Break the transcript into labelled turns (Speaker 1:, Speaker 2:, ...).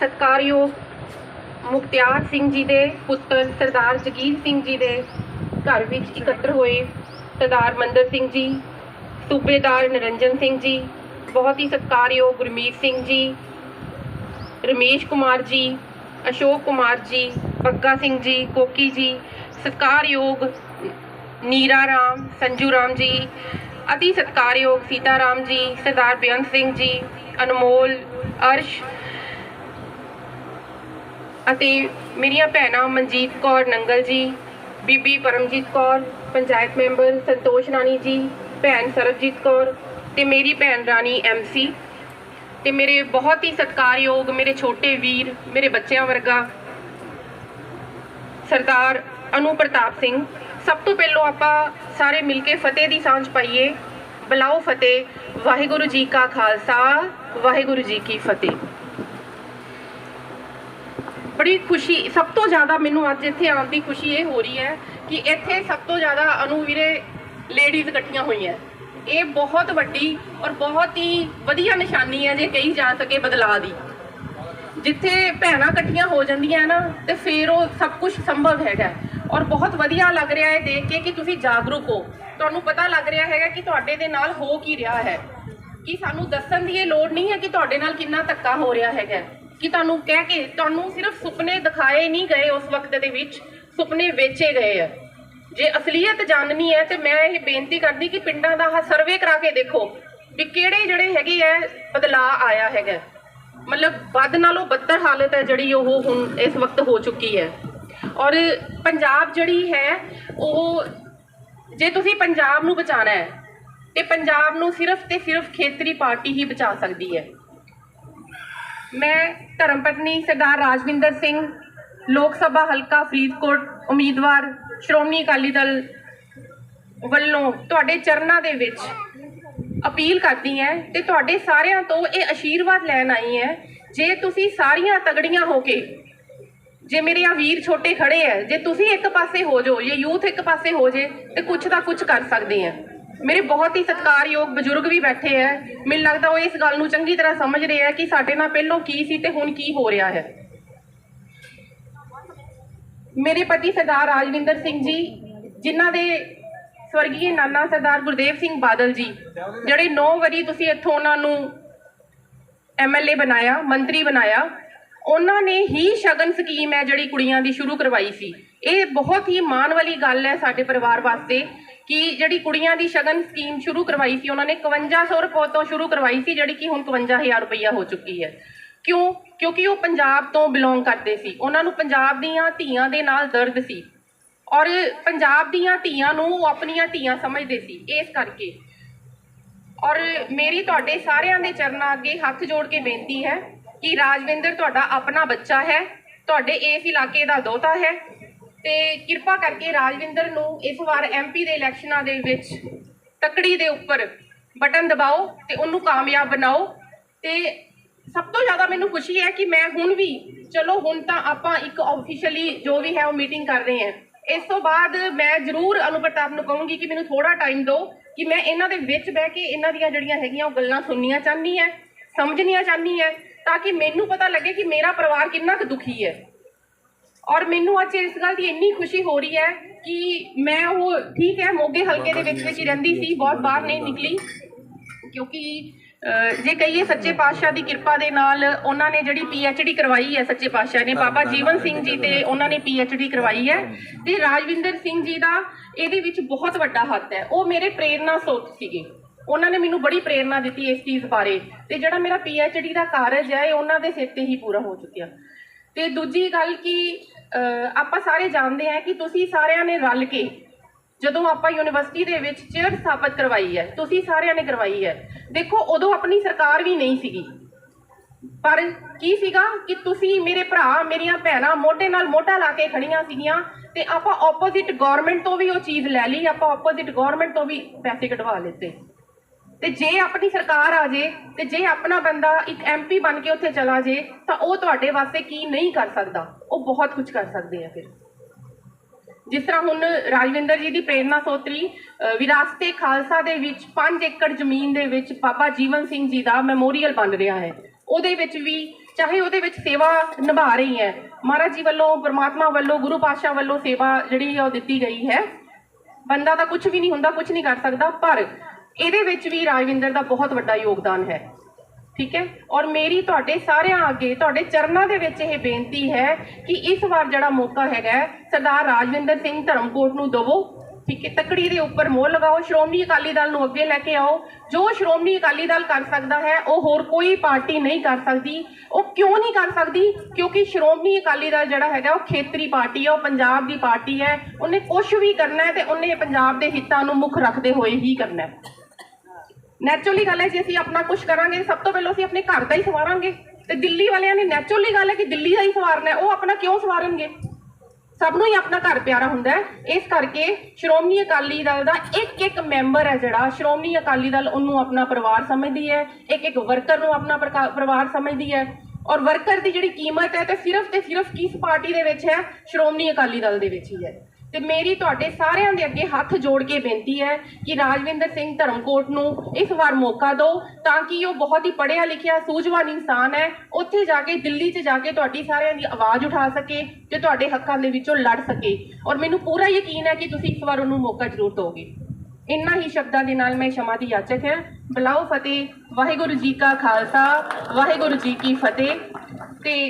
Speaker 1: ਸਤਕਾਰਯੋਗ ਮੁਖਤਿਆਰ ਸਿੰਘ ਜੀ ਦੇ ਪੁੱਤਰ ਸਰਦਾਰ ਜਗੀਰ ਸਿੰਘ ਜੀ ਦੇ ਘਰ ਵਿੱਚ ਇਕੱਤਰ ਹੋਏ ਸਰਦਾਰ ਮੰਦਰ ਸਿੰਘ ਜੀ, ਸੂਬੇਦਾਰ ਨਰਿੰਜਨ ਸਿੰਘ ਜੀ, ਬਹੁਤ ਹੀ ਸਤਿਕਾਰਯੋਗ ਗੁਰਮੀਤ ਸਿੰਘ ਜੀ, ਰਮੇਸ਼ ਕੁਮਾਰ ਜੀ, ਅਸ਼ੋਕ ਕੁਮਾਰ ਜੀ, ਬੱਗਾ ਸਿੰਘ ਜੀ, ਕੋਕੀ ਜੀ, ਸਤਿਕਾਰਯੋਗ ਨੀਰਾ ਰਾਮ, ਸੰਜੂ ਰਾਮ ਜੀ ਅਤੀ ਸਤਕਾਰਯੋਗ ਸੀਤਾ ਰਾਮ ਜੀ, ਸਰਦਾਰ ਬੇਅੰਤ ਸਿੰਘ ਜੀ, ਅਨਮੋਲ, ਅਰਸ਼ ਅਤੇ ਮੇਰੀਆਂ ਭੈਣਾਂ ਮਨਜੀਤ ਕੌਰ ਨੰਗਲ ਜੀ, ਬੀਬੀ ਪਰਮਜੀਤ ਕੌਰ, ਪੰਚਾਇਤ ਮੈਂਬਰ ਸੰਤੋਸ਼ ਰਾਣੀ ਜੀ, ਭੈਣ ਸਰਬਜੀਤ ਕੌਰ ਤੇ ਮੇਰੀ ਭੈਣ ਰਾਣੀ ਐਮਸੀ ਤੇ ਮੇਰੇ ਬਹੁਤ ਹੀ ਸਤਿਕਾਰਯੋਗ ਮੇਰੇ ਛੋਟੇ ਵੀਰ, ਮੇਰੇ ਬੱਚਿਆਂ ਵਰਗਾ ਸਰਦਾਰ ਅਨੂ ਪ੍ਰਤਾਪ ਸਿੰਘ ਸਭ ਤੋਂ ਪਹਿਲਾਂ ਆਪਾਂ ਸਾਰੇ ਮਿਲ ਕੇ ਫਤਿਹ ਦੀ ਸਾਂਝ ਪਾਈਏ। ਬਲਾਓ ਫਤਿਹ। ਵਾਹਿਗੁਰੂ ਜੀ ਕਾ ਖਾਲਸਾ, ਵਾਹਿਗੁਰੂ ਜੀ ਕੀ ਫਤਿਹ। ਬੜੀ ਖੁਸ਼ੀ, ਸਭ ਤੋਂ ਜ਼ਿਆਦਾ ਮੈਨੂੰ ਅੱਜ ਇੱਥੇ ਆਉਣ ਦੀ ਖੁਸ਼ੀ ਇਹ ਹੋ ਰਹੀ ਹੈ ਕਿ ਇੱਥੇ ਸਭ ਤੋਂ ਜ਼ਿਆਦਾ ਅਨੂ ਵੀਰੇ ਲੇਡੀਜ਼ ਇਕੱਠੀਆਂ ਹੋਈਆਂ। ਇਹ ਬਹੁਤ ਵੱਡੀ ਔਰ ਬਹੁਤ ਹੀ ਵਧੀਆ ਨਿਸ਼ਾਨੀ ਹੈ ਜੇ ਕਹੀ ਜਾ ਸਕੇ ਬਦਲਾਅ ਦੀ। ਜਿੱਥੇ ਭੈਣਾਂ ਇਕੱਠੀਆਂ ਹੋ ਜਾਂਦੀਆਂ ਨਾ, ਤੇ ਫਿਰ ਉਹ ਸਭ ਕੁਝ ਸੰਭਵ ਹੈਗਾ। ਔਰ ਬਹੁਤ ਵਧੀਆ ਲੱਗ ਰਿਹਾ ਹੈ ਦੇਖ ਕੇ ਕਿ ਤੁਸੀਂ ਜਾਗਰੂਕ ਹੋ। ਤੁਹਾਨੂੰ ਪਤਾ ਲੱਗ ਰਿਹਾ ਹੈਗਾ ਕਿ ਤੁਹਾਡੇ ਦੇ ਨਾਲ ਹੋ ਕੀ ਰਿਹਾ ਹੈ। ਕਿ ਸਾਨੂੰ ਦੱਸਣ ਦੀ ਇਹ ਲੋੜ ਨਹੀਂ ਹੈ ਕਿ ਤੁਹਾਡੇ ਨਾਲ ਕਿੰਨਾ ਧੱਕਾ ਹੋ ਰਿਹਾ ਹੈਗਾ। ਕਿ ਤੁਹਾਨੂੰ ਕਹਿ ਕੇ ਤੁਹਾਨੂੰ ਸਿਰਫ ਸੁਪਨੇ ਦਿਖਾਏ ਨਹੀਂ ਗਏ ਉਸ ਵਕਤ ਦੇ ਵਿੱਚ, ਸੁਪਨੇ ਵੇਚੇ ਗਏ ਆ। ਜੇ ਅਸਲੀਅਤ ਜਾਣਨੀ ਹੈ ਤੇ ਮੈਂ ਇਹ ਬੇਨਤੀ ਕਰਦੀ ਕਿ ਪਿੰਡਾਂ ਦਾ ਆਹ ਸਰਵੇ ਕਰਾ ਕੇ ਦੇਖੋ ਵੀ ਕਿਹੜੇ ਜਿਹੜੇ ਹੈਗੇ ਆ ਬਦਲਾਅ ਆਇਆ ਹੈਗਾ। ਮਤਲਬ ਵੱਧ ਨਾਲੋਂ ਬੱਤਰ ਹਾਲਤ ਹੈ ਜਿਹੜੀ ਉਹ ਹੁਣ ਇਸ ਵਕਤ ਹੋ ਚੁੱਕੀ ਹੈ। ਔਰ ਪੰਜਾਬ ਜਿਹੜੀ ਹੈ, ਉਹ ਜੇ ਤੁਸੀਂ ਪੰਜਾਬ ਨੂੰ ਬਚਾਉਣਾ ਹੈ, ਤੇ ਪੰਜਾਬ ਨੂੰ ਸਿਰਫ ਤੇ ਸਿਰਫ ਖੇਤਰੀ ਪਾਰਟੀ ਹੀ ਬਚਾ ਸਕਦੀ ਹੈ। ਮੈਂ ਧਰਮ ਪਤਨੀ ਸਰਦਾਰ ਰਾਜਵਿੰਦਰ ਸਿੰਘ, ਲੋਕ ਸਭਾ ਹਲਕਾ ਫਰੀਦਕੋਟ, ਉਮੀਦਵਾਰ ਸ਼੍ਰੋਮਣੀ ਅਕਾਲੀ ਦਲ ਵੱਲੋਂ ਤੁਹਾਡੇ ਚਰਨਾਂ ਦੇ ਵਿੱਚ ਅਪੀਲ ਕਰਦੀ ਹੈ ਤੇ ਤੁਹਾਡੇ ਸਾਰਿਆਂ ਤੋਂ ਇਹ ਆਸ਼ੀਰਵਾਦ ਲੈਣ ਆਈ ਹੈ, ਜੇ ਤੁਸੀਂ ਸਾਰੀਆਂ ਤਗੜੀਆਂ ਹੋ ਕੇ ਜੇ ਮੇਰੇ ਆ ਵੀਰ ਛੋਟੇ ਖੜੇ ਐ ਜੇ ਤੁਸੀਂ ਇੱਕ ਪਾਸੇ ਹੋ ਜਾਓ, ਜੇ ਯੂਥ ਇੱਕ ਪਾਸੇ ਹੋ ਜੇ, ਤੇ ਕੁਝ ਦਾ ਕੁਝ ਕਰ ਸਕਦੇ ਆ। ਮੇਰੇ ਬਹੁਤ ਹੀ ਸਤਿਕਾਰਯੋਗ ਬਜ਼ੁਰਗ ਵੀ ਬੈਠੇ ਐ ਮੈਨੂੰ ਲੱਗਦਾ ਉਹ ਇਸ ਗੱਲ ਨੂੰ ਚੰਗੀ ਤਰ੍ਹਾਂ ਸਮਝ ਰਹੇ ਆ ਕਿ ਸਾਡੇ ਨਾਲ ਪਹਿਲਾਂ ਕੀ ਸੀ ਤੇ ਹੁਣ ਕੀ ਹੋ ਰਿਹਾ ਹੈ। ਮੇਰੇ ਪਤੀ ਸਰਦਾਰ ਰਾਜਵਿੰਦਰ ਸਿੰਘ ਜੀ, ਜਿਨ੍ਹਾਂ ਦੇ ਸਵਰਗੀ ਨਾਨਾ ਸਰਦਾਰ ਗੁਰਦੇਵ ਸਿੰਘ ਬਾਦਲ ਜੀ, ਜਿਹੜੇ 9 ਵਾਰੀ ਤੁਸੀਂ ਇੱਥੋਂ ਉਹਨਾਂ ਨੂੰ ਐਮਐਲਏ ਬਣਾਇਆ, ਮੰਤਰੀ ਬਣਾਇਆ ਉਹਨਾਂ ਨੇ ਹੀ ਸ਼ਗਨ ਸਕੀਮ ਹੈ ਜਿਹੜੀ ਕੁੜੀਆਂ ਦੀ ਸ਼ੁਰੂ ਕਰਵਾਈ ਸੀ। ਇਹ ਬਹੁਤ ਹੀ ਮਾਣ ਵਾਲੀ ਗੱਲ ਹੈ ਸਾਡੇ ਪਰਿਵਾਰ ਵਾਸਤੇ ਕਿ ਜਿਹੜੀ ਕੁੜੀਆਂ ਦੀ ਸ਼ਗਨ ਸਕੀਮ ਸ਼ੁਰੂ ਕਰਵਾਈ ਸੀ, ਉਹਨਾਂ ਨੇ 5100 ਰੁਪਏ ਤੋਂ ਸ਼ੁਰੂ ਕਰਵਾਈ ਸੀ, ਜਿਹੜੀ ਕਿ ਹੁਣ 51000 ਰੁਪਈਆ ਹੋ ਚੁੱਕੀ ਹੈ। ਕਿਉਂ? ਕਿਉਂਕਿ ਉਹ ਪੰਜਾਬ ਤੋਂ ਬਿਲੋਂਗ ਕਰਦੇ ਸੀ। ਉਹਨਾਂ ਨੂੰ ਪੰਜਾਬ ਦੀਆਂ ਧੀਆਂ ਦੇ ਨਾਲ ਦਰਦ ਸੀ। ਔਰ ਪੰਜਾਬ ਦੀਆਂ ਧੀਆਂ ਨੂੰ ਉਹ ਆਪਣੀਆਂ ਧੀਆਂ ਸਮਝਦੇ ਸੀ, ਇਸ ਕਰਕੇ। ਔਰ ਮੇਰੀ ਤੁਹਾਡੇ ਸਾਰਿਆਂ ਦੇ ਚਰਨਾਂ ਅੱਗੇ ਹੱਥ ਜੋੜ ਕੇ ਬੇਨਤੀ ਹੈ ਕਿ ਰਾਜਵਿੰਦਰ ਤੁਹਾਡਾ ਆਪਣਾ ਬੱਚਾ ਹੈ, ਤੁਹਾਡੇ ਇਸ ਇਲਾਕੇ ਦਾ ਦੋਤਾ ਹੈ ਤੇ ਕਿਰਪਾ ਕਰਕੇ ਰਾਜਵਿੰਦਰ ਨੂੰ ਇਸ ਵਾਰ ਐਮਪੀ ਦੇ ਇਲੈਕਸ਼ਨਾਂ ਦੇ ਵਿੱਚ ਤਕੜੀ ਦੇ ਉੱਪਰ ਬਟਨ ਦਬਾਓ ਤੇ ਉਹਨੂੰ ਕਾਮਯਾਬ ਬਣਾਓ। ਤੇ ਸਭ ਤੋਂ ਜ਼ਿਆਦਾ ਮੈਨੂੰ ਖੁਸ਼ੀ ਹੈ ਕਿ ਮੈਂ ਹੁਣ ਵੀ, ਚਲੋ ਹੁਣ ਤਾਂ ਆਪਾਂ ਇੱਕ ਆਫੀਸ਼ੀਅਲੀ ਜੋ ਵੀ ਹੈ ਉਹ ਮੀਟਿੰਗ ਕਰ ਰਹੇ ਹਾਂ। ਇਸ ਤੋਂ ਬਾਅਦ ਮੈਂ ਜ਼ਰੂਰ ਅਨੁਪ੍ਰਤਾਪ ਨੂੰ ਕਹੂੰਗੀ ਕਿ ਮੈਨੂੰ ਥੋੜਾ ਟਾਈਮ ਦਿਓ ਕਿ ਮੈਂ ਇਹਨਾਂ ਦੇ ਵਿੱਚ ਬਹਿ ਕੇ ਇਹਨਾਂ ਦੀਆਂ ਜਿਹੜੀਆਂ ਹੈਗੀਆਂ ਉਹ ਗੱਲਾਂ ਸੁਣਨੀਆਂ ਚਾਹਨੀ ਹੈ, ਸਮਝਣੀਆਂ ਚਾਹਨੀ ਹੈ ਤਾਂ ਕਿ ਮੈਨੂੰ ਪਤਾ ਲੱਗੇ ਕਿ ਮੇਰਾ ਪਰਿਵਾਰ ਕਿੰਨਾ ਕੁ ਦੁਖੀ ਹੈ। ਔਰ ਮੈਨੂੰ ਅੱਜ ਇਸ ਗੱਲ ਦੀ ਇੰਨੀ ਖੁਸ਼ੀ ਹੋ ਰਹੀ ਹੈ ਕਿ ਮੈਂ ਉਹ, ਠੀਕ ਹੈ, ਮੋਗੇ ਹਲਕੇ ਦੇ ਵਿੱਚ ਵਿੱਚ ਹੀ ਰਹਿੰਦੀ ਸੀ, ਬਹੁਤ ਬਾਹਰ ਨਹੀਂ ਨਿਕਲੀ। ਕਿਉਂਕਿ ਜੇ ਕਹੀਏ ਸੱਚੇ ਪਾਤਸ਼ਾਹ ਦੀ ਕਿਰਪਾ ਦੇ ਨਾਲ ਉਹਨਾਂ ਨੇ ਜਿਹੜੀ ਡੀ ਕਰਵਾਈ ਹੈ, ਸੱਚੇ ਪਾਤਸ਼ਾਹ ਨੇ, ਬਾਬਾ ਜੀਵਨ ਸਿੰਘ ਜੀ ਤੇ ਉਹਨਾਂ ਨੇ ਡੀ ਕਰਵਾਈ ਹੈ। ਤੇ ਰਾਜਵਿੰਦਰ ਸਿੰਘ ਜੀ ਦਾ ਇਹਦੇ ਵਿੱਚ ਬਹੁਤ ਵੱਡਾ ਹੱਥ ਹੈ। ਉਹ ਮੇਰੇ ਪ੍ਰੇਰਨਾ ਸਰੋਤ ਸੀਗੇ। ਉਹਨਾਂ ਨੇ ਮੈਨੂੰ ਬੜੀ ਪ੍ਰੇਰਨਾ ਦਿੱਤੀ ਇਸ ਚੀਜ਼ ਬਾਰੇ। ਤੇ ਜਿਹੜਾ ਮੇਰਾ ਡੀ ਦਾ ਕਾਰਜ ਹੈ, ਇਹ ਉਹਨਾਂ ਦੇ ਸਿਰ ਤੇ ਹੀ ਪੂਰਾ ਹੋ ਚੁੱਕਿਆ। ਤੇ ਦੂਜੀ ਗੱਲ ਕਿ ਆਪਾਂ ਸਾਰੇ ਜਾਣਦੇ ਹਾਂ ਕਿ ਤੁਸੀਂ ਸਾਰਿਆਂ ਨੇ ਰਲ ਕੇ ਜਦੋਂ ਆਪਾਂ ਯੂਨੀਵਰਸਿਟੀ ਦੇ ਵਿੱਚ ਚੇਅਰ ਸਥਾਪਿਤ ਕਰਵਾਈ ਹੈ, ਤੁਸੀਂ ਸਾਰਿਆਂ ਨੇ ਕਰਵਾਈ ਹੈ। ਦੇਖੋ, ਉਦੋਂ ਆਪਣੀ ਸਰਕਾਰ ਵੀ ਨਹੀਂ ਸੀਗੀ। ਪਰ ਕੀ ਸੀਗਾ ਕਿ ਤੁਸੀਂ ਮੇਰੇ ਭਰਾ, ਮੇਰੀਆਂ ਭੈਣਾਂ ਮੋਢੇ ਨਾਲ ਮੋਢਾ ਲਾ ਕੇ ਖੜੀਆਂ ਸੀਗੀਆਂ ਤੇ ਆਪਾਂ ਆਪੋਜ਼ਿਟ ਗਵਰਨਮੈਂਟ ਤੋਂ ਵੀ ਉਹ ਚੀਜ਼ ਲੈ ਲਈ, ਆਪਾਂ ਆਪੋਜ਼ਿਟ ਗਵਰਨਮੈਂਟ ਤੋਂ ਵੀ ਪੈਸੇ ਕਢਵਾ ਲਿੱਤੇ। ਤੇ ਜੇ ਆਪਣੀ ਸਰਕਾਰ ਆ ਜੇ ਤੇ ਜੇ ਆਪਣਾ ਬੰਦਾ ਇੱਕ ਐਮਪੀ ਬਣ ਕੇ ਉੱਥੇ ਚਲਾ ਜੇ, ਤਾਂ ਉਹ ਤੁਹਾਡੇ ਵਾਸਤੇ ਕੀ ਨਹੀਂ ਕਰ ਸਕਦਾ? ਉਹ ਬਹੁਤ ਕੁਝ ਕਰ ਸਕਦੇ ਆ ਫਿਰ। ਜਿਸ ਤਰ੍ਹਾਂ ਹੁਣ ਰਾਜਵਿੰਦਰ ਜੀ ਦੀ ਪ੍ਰੇਰਨਾ ਸੋਤਰੀ ਵਿਰਾਸਤੇ ਖਾਲਸਾ ਦੇ ਵਿੱਚ 5 ਏਕੜ ਜ਼ਮੀਨ ਦੇ ਵਿੱਚ ਬਾਬਾ ਜੀਵਨ ਸਿੰਘ ਜੀ ਦਾ ਮੈਮੋਰੀਅਲ ਬਣ ਰਿਹਾ ਹੈ। ਉਹਦੇ ਵਿੱਚ ਵੀ ਚਾਹੇ ਉਹਦੇ ਵਿੱਚ ਸੇਵਾ ਨਿਭਾ ਰਹੀ ਹੈ, ਮਹਾਰਾਜ ਜੀ ਵੱਲੋਂ, ਪ੍ਰਮਾਤਮਾ ਵੱਲੋਂ, ਗੁਰੂ ਪਾਤਸ਼ਾਹ ਵੱਲੋਂ ਸੇਵਾ ਜਿਹੜੀ ਉਹ ਦਿੱਤੀ ਗਈ ਹੈ। ਬੰਦਾ ਤਾਂ ਕੁਝ ਵੀ ਨਹੀਂ ਹੁੰਦਾ ਕੁਝ ਨਹੀਂ ਕਰ ਸਕਦਾ, ਪਰ ਇਹਦੇ ਵਿੱਚ ਵੀ ਰਾਜਵਿੰਦਰ ਦਾ ਬਹੁਤ ਵੱਡਾ ਯੋਗਦਾਨ ਹੈ। ਠੀਕ ਹੈ? ਔਰ ਮੇਰੀ ਤੁਹਾਡੇ ਸਾਰਿਆਂ ਅੱਗੇ, ਤੁਹਾਡੇ ਚਰਨਾਂ ਦੇ ਵਿੱਚ ਇਹ ਬੇਨਤੀ ਹੈ ਕਿ ਇਸ ਵਾਰ ਜਿਹੜਾ ਮੌਕਾ ਹੈਗਾ, ਸਰਦਾਰ ਰਾਜਵਿੰਦਰ ਸਿੰਘ ਧਰਮਕੋਟ ਨੂੰ ਦਵੋ। ਠੀਕ ਹੈ? ਤਕੜੀ ਦੇ ਉੱਪਰ ਮੋਹ ਲਗਾਓ। ਸ਼੍ਰੋਮਣੀ ਅਕਾਲੀ ਦਲ ਨੂੰ ਅੱਗੇ ਲੈ ਕੇ ਆਓ। ਜੋ ਸ਼੍ਰੋਮਣੀ ਅਕਾਲੀ ਦਲ ਕਰ ਸਕਦਾ ਹੈ, ਉਹ ਹੋਰ ਕੋਈ ਪਾਰਟੀ ਨਹੀਂ ਕਰ ਸਕਦੀ। ਉਹ ਕਿਉਂ ਨਹੀਂ ਕਰ ਸਕਦੀ? ਕਿਉਂਕਿ ਸ਼੍ਰੋਮਣੀ ਅਕਾਲੀ ਦਲ ਜਿਹੜਾ ਹੈਗਾ, ਉਹ ਖੇਤਰੀ ਪਾਰਟੀ ਹੈ, ਉਹ ਪੰਜਾਬ ਦੀ ਪਾਰਟੀ ਹੈ। ਉਹਨੇ ਕੁਝ ਵੀ ਕਰਨਾ ਹੈ ਤੇ ਉਹਨੇ ਪੰਜਾਬ ਦੇ ਹਿੱਤਾਂ ਨੂੰ ਮੁੱਖ ਰੱਖਦੇ ਹੋਏ ਹੀ ਕਰਨਾ ਹੈ। ਨੈਚੁਰਲੀ ਗੱਲ ਹੈ, ਜੇ ਅਸੀਂ ਆਪਣਾ ਕੁਝ ਕਰਾਂਗੇ, ਸਭ ਤੋਂ ਪਹਿਲਾਂ ਅਸੀਂ ਆਪਣੇ ਘਰ ਦਾ ਹੀ ਸਵਾਰਾਂਗੇ। ਤੇ ਦਿੱਲੀ ਵਾਲਿਆਂ ਨੇ ਨੈਚੁਰਲੀ ਗੱਲ ਹੈ ਕਿ ਦਿੱਲੀ ਦਾ ਹੀ ਸਵਾਰਨਾ ਉਹ ਆਪਣਾ ਕਿਉਂ ਸਵਾਰਨਗੇ? ਸਭ ਨੂੰ ਹੀ ਆਪਣਾ ਘਰ ਪਿਆਰਾ ਹੁੰਦਾ ਹੈ। ਇਸ ਕਰਕੇ ਸ਼੍ਰੋਮਣੀ ਅਕਾਲੀ ਦਲ ਦਾ ਇੱਕ ਇੱਕ ਮੈਂਬਰ ਹੈ ਜਿਹੜਾ, ਸ਼੍ਰੋਮਣੀ ਅਕਾਲੀ ਦਲ ਉਹਨੂੰ ਆਪਣਾ ਪਰਿਵਾਰ ਸਮਝਦੀ ਹੈ ਇੱਕ ਇੱਕ ਵਰਕਰ ਨੂੰ ਆਪਣਾ ਪ੍ਰਕਾ- ਪਰਿਵਾਰ ਸਮਝਦੀ ਹੈ। ਔਰ ਵਰਕਰ ਦੀ ਜਿਹੜੀ ਕੀਮਤ ਹੈ, ਤੇ ਸਿਰਫ ਤੇ ਸਿਰਫ ਕਿਸ ਪਾਰਟੀ ਦੇ ਵਿੱਚ ਹੈ? ਸ਼੍ਰੋਮਣੀ ਅਕਾਲੀ ਦਲ ਦੇ ਵਿੱਚ ਹੀ ਹੈ। ਤੇ ਮੇਰੀ ਤੁਹਾਡੇ ਸਾਰਿਆਂ ਦੇ ਅੱਗੇ ਹੱਥ ਜੋੜ ਕੇ ਬੇਨਤੀ ਹੈ ਕਿ ਰਾਜਵਿੰਦਰ ਸਿੰਘ ਧਰਮਕੋਟ ਨੂੰ ਇਸ ਵਾਰ ਮੌਕਾ ਦਿਓ ਤਾਂ ਕਿ ਉਹ ਬਹੁਤ ਹੀ ਪੜ੍ਹਿਆ ਲਿਖਿਆ, ਸੂਝਵਾਨ ਇਨਸਾਨ ਹੈ, ਉੱਥੇ ਜਾ ਕੇ, ਦਿੱਲੀ 'ਚ ਜਾ ਕੇ ਤੁਹਾਡੀ ਸਾਰਿਆਂ ਦੀ ਆਵਾਜ਼ ਉਠਾ ਸਕੇ ਤੇ ਤੁਹਾਡੇ ਹੱਕਾਂ ਦੇ ਵਿੱਚੋਂ ਲੜ ਸਕੇ। ਔਰ ਮੈਨੂੰ ਪੂਰਾ ਯਕੀਨ ਹੈ ਕਿ ਤੁਸੀਂ ਇੱਕ ਵਾਰ ਉਹਨੂੰ ਮੌਕਾ ਜ਼ਰੂਰ ਦਿਓਗੇ। ਇੰਨਾ ਹੀ ਸ਼ਬਦਾਂ ਦੇ ਨਾਲ ਮੈਂ ਸ਼ਮਾ ਦੀ ਯਾਚਕ ਹੈ। ਬਲਾਓ ਫਤਿਹ, ਵਾਹਿਗੁਰੂ ਜੀ ਕਾ ਖਾਲਸਾ, ਵਾਹਿਗੁਰੂ ਜੀ ਕੀ ਫਤਿਹ। ਤੇ